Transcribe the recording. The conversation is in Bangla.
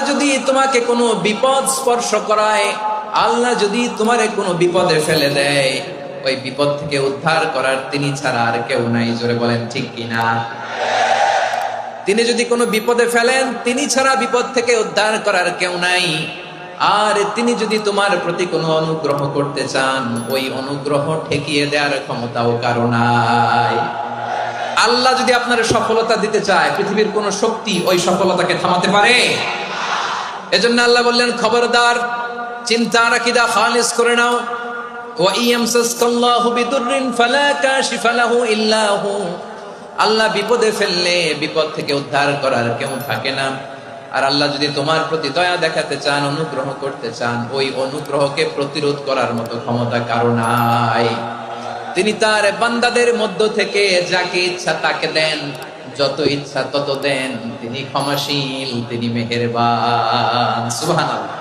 আল্লাহ যদি তোমাকে কোনো বিপদ স্পর্শ করায়, আল্লাহ যদি তোমারে কোনো বিপদে ফেলে দেয়, ওই বিপদ থেকে উদ্ধার করার তিনি ছাড়া আর কেউ নাই। জোরে বলেন, ঠিক কিনা? তিনি যদি কোনো বিপদে ফেলেন, তিনি ছাড়া বিপদ থেকে উদ্ধার করার কেউ নাই। আর তিনি যদি তোমার প্রতি কোনো অনুগ্রহ করতে চান, ওই অনুগ্রহ ঠেকিয়ে দেওয়ার ক্ষমতাও কারও নাই। আল্লাহ যদি আপনার সফলতা দিতে চায়, পৃথিবীর কোন শক্তি ওই সফলতাকে থামাতে পারে? এজন্য আল্লাহ বললেন, খবরদার, চিন্তা রাখিদা, খালিস করে নাও। আল্লাহ বিপদে ফেললে, বিপদ থেকে উদ্ধার করার কেউ থাকে না। আর আল্লাহ যদি তোমার প্রতি দয়া দেখাতে চান, অনুগ্রহ করতে চান, ওই অনুগ্রহকে প্রতিরোধ করার মতো ক্ষমতা কারও নাই। তিনি তার বান্দাদের মধ্য থেকে যাকে ইচ্ছা তাকে দেন। যত ইচ্ছা তত দেন তিনি ক্ষমাশীল তিনি মেহেরবান। সুবহানাল্লাহ।